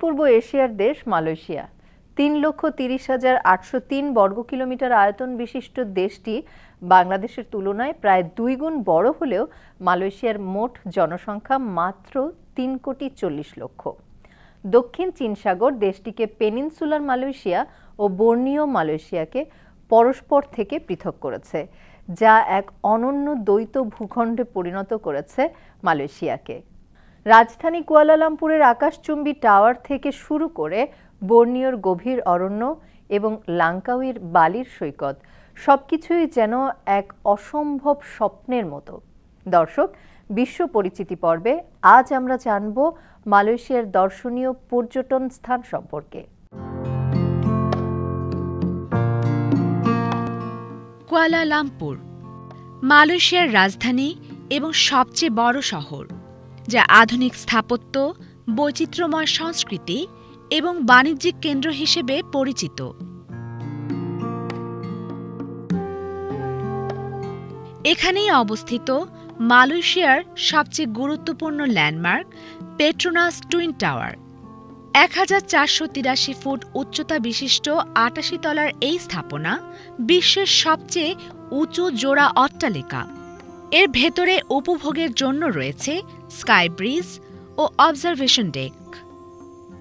পূর্ব এশিয়ার দেশ মালয়েশিয়া। তিন লক্ষ তিরিশ হাজার আটশো তিন বর্গ কিলোমিটার আয়তন বিশিষ্ট দেশটি বাংলাদেশের তুলনায় প্রায় দুই গুণ বড় হলেও মালয়েশিয়ার মোট জনসংখ্যা মাত্র তিন কোটি চল্লিশ লক্ষ। দক্ষিণ চীন সাগর দেশটিকে পেনিনসুলার মালয়েশিয়া ও বর্ণীয় মালয়েশিয়াকে পরস্পর থেকে পৃথক করেছে, যা এক অনন্য দ্বৈত ভূখণ্ডে পরিণত করেছে মালয়েশিয়াকে। রাজধানী কুয়ালালামপুরের আকাশচুম্বী টাওয়ার থেকে শুরু করে বর্নিয়র গভীর অরণ্য এবং লাঙ্কাউইর বালির সৈকত, সবকিছুই যেন এক অসম্ভব স্বপ্নের মতো। দর্শক, বিশ্ব পরিচিতি পর্বে আজ আমরা জানব মালয়েশিয়ার দর্শনীয় পর্যটন স্থান সম্পর্কে। কুয়ালালামপুর, মালয়েশিয়ার রাজধানী এবং সবচেয়ে বড় শহর। যা আধুনিক স্থাপত্য, বৈচিত্র্যময় সংস্কৃতি এবং বাণিজ্যিক কেন্দ্র হিসেবে পরিচিত। এখানেই অবস্থিত মালয়েশিয়ার সবচেয়ে গুরুত্বপূর্ণ ল্যান্ডমার্ক, পেট্রোনাস টুইন টাওয়ার। এক হাজার চারশো তিরাশি ফুট উচ্চতা বিশিষ্ট আটাশি তলার এই স্থাপনা বিশ্বের সবচেয়ে উঁচু জোড়া অট্টালিকা। এর ভেতরে উপভোগের জন্য রয়েছে স্কাই ব্রিজ ও অবজারভেশন ডেক।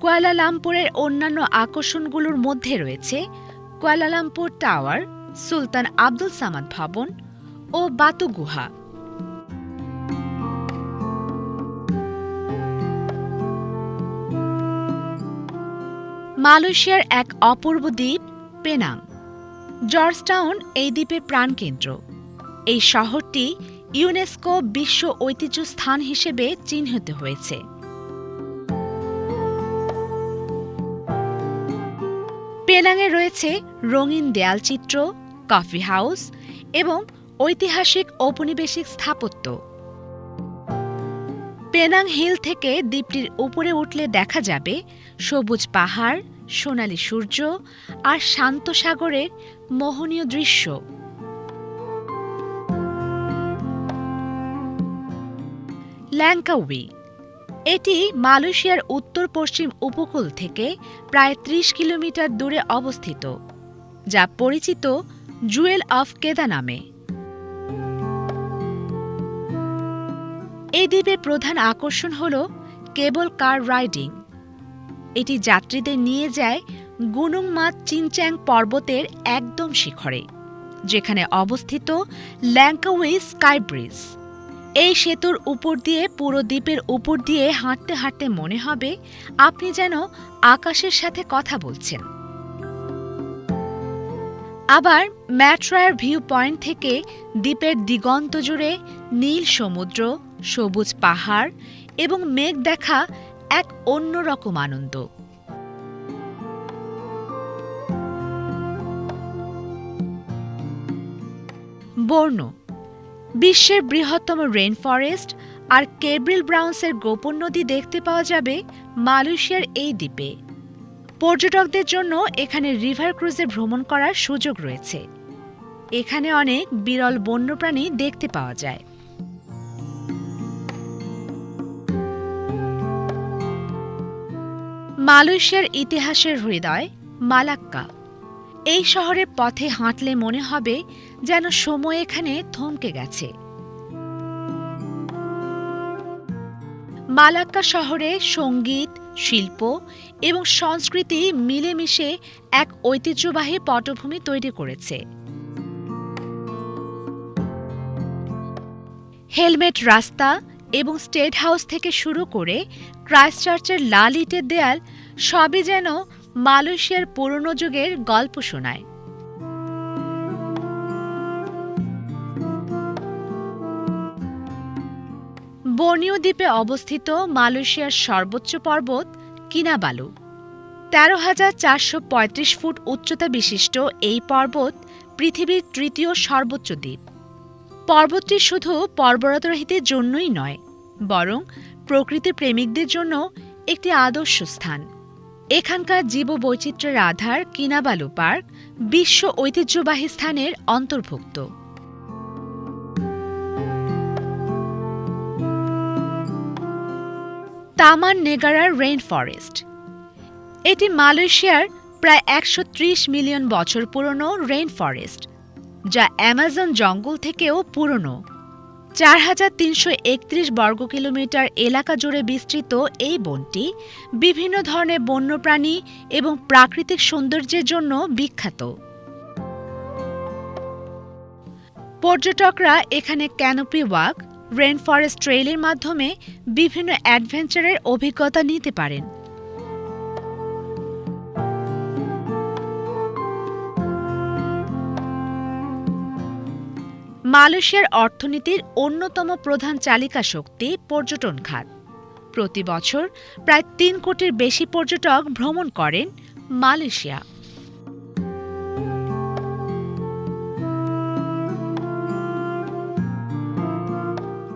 কুয়ালালামপুরের অন্যান্য আকর্ষণগুলোর মধ্যে রয়েছে Kuala Lumpur tower, Sultan Abdul Samad ভবন ও বাতু গুহা। মালয়েশিয়ার এক অপূর্ব দ্বীপ, পেনাং। জর্জটাউন এই দ্বীপের প্রাণকেন্দ্র। এই শহরটি ইউনেস্কো বিশ্ব ঐতিহ্য স্থান হিসেবে চিহ্নিত হয়েছে। পেনাংয়ে রয়েছে রঙিন দেয়ালচিত্র কফি হাউস এবং ঐতিহাসিক ঔপনিবেশিক স্থাপত্য। পেনাং হিল থেকে দ্বীপটির উপরে উঠলে দেখা যাবে সবুজ পাহাড়, সোনালি সূর্য আর শান্ত সাগরের মোহনীয় দৃশ্য। ল্যাঙ্কাউই। এটি মালয়েশিয়ার উত্তর পশ্চিম উপকূল থেকে প্রায় ত্রিশ কিলোমিটার দূরে অবস্থিত, যা পরিচিত জুয়েল অফ কেদা নামে। এই দ্বীপের প্রধান আকর্ষণ হল কেবল কার রাইডিং। এটি যাত্রীদের নিয়ে যায় গুনুংমাত চিনচ্যাং পর্বতের একদম শিখরে, যেখানে অবস্থিত ল্যাঙ্কাওয়ে স্কাই ব্রিজ। এই সেতুর উপর দিয়ে, পুরো দ্বীপের উপর দিয়ে হাঁটতে হাঁটতে মনে হবে আপনি যেন আকাশের সাথে কথা বলছেন। আবার ম্যাট্রয়ার ভিউ পয়েন্ট থেকে দ্বীপের দিগন্ত জুড়ে নীল সমুদ্র, সবুজ পাহাড় এবং মেঘ দেখা এক অন্যরকম আনন্দ। বর্ণ বিশ্বের বৃহত্তম রেন ফরেস্ট আর কেব্রিল ব্রাউন্সের গোপন নদী দেখতে পাওয়া যাবে মালয়েশিয়ার এই দ্বীপে। পর্যটকদের জন্য এখানে রিভার ক্রুজে ভ্রমণ করার সুযোগ রয়েছে। এখানে অনেক বিরল বন্যপ্রাণী দেখতে পাওয়া যায়। মালয়েশিয়ার ইতিহাসের হৃদয় মালাক্কা। এই শহরের পথে হাঁটলে মনে হবে যেন সময় এখানে থমকে গেছে। মালাক্কা শহরে সংগীত, শিল্প এবং সংস্কৃতি মিলেমিশে এক ঐতিহ্যবাহী পটভূমি তৈরি করেছে। হেলমেট রাস্তা এবং স্টেট হাউস থেকে শুরু করে ক্রাইস্টচার্চের লাল ইটের দেয়াল সবই যেন মালয়েশিয়ার পুরনো যুগের গল্প শোনায়। বর্নিও দ্বীপে অবস্থিত মালয়েশিয়ার সর্বোচ্চ পর্বত কিনাবালু। তেরো হাজার চারশো পঁয়ত্রিশ ফুট উচ্চতা বিশিষ্ট এই পর্বত পৃথিবীর তৃতীয় সর্বোচ্চ দ্বীপ। পর্বতটি শুধু পর্বতারোহীদের জন্যই নয়, বরং প্রকৃতি প্রেমিকদের জন্য একটি আদর্শ স্থান। এখানকার জীববৈচিত্র্যের আধার কিনাবালু পার্ক, বিশ্ব ঐতিহ্যবাহী স্থানের অন্তর্ভুক্ত। তামান নেগারার রেইন ফরেস্ট এটি মালয়েশিয়ার প্রায় একশো ত্রিশ মিলিয়ন বছর পুরনো রেইন ফরেস্ট যা অ্যামাজন জঙ্গল থেকেও পুরনো। চার হাজার তিনশো একত্রিশ বর্গ কিলোমিটার এলাকা জুড়ে বিস্তৃত এই বনটি বিভিন্ন ধরনের বন্যপ্রাণী এবং প্রাকৃতিক সৌন্দর্যের জন্য বিখ্যাত। পর্যটকরা এখানে ক্যানোপি ওয়াক রেন ফরেস্ট ট্রেইলের মাধ্যমে বিভিন্ন অ্যাডভেঞ্চারের অভিজ্ঞতা নিতে পারেন। মালয়েশিয়ার অর্থনীতির অন্যতম প্রধান চালিকা শক্তি পর্যটন খাত। প্রতি বছর প্রায় তিন কোটির বেশি পর্যটক ভ্রমণ করেন মালয়েশিয়া।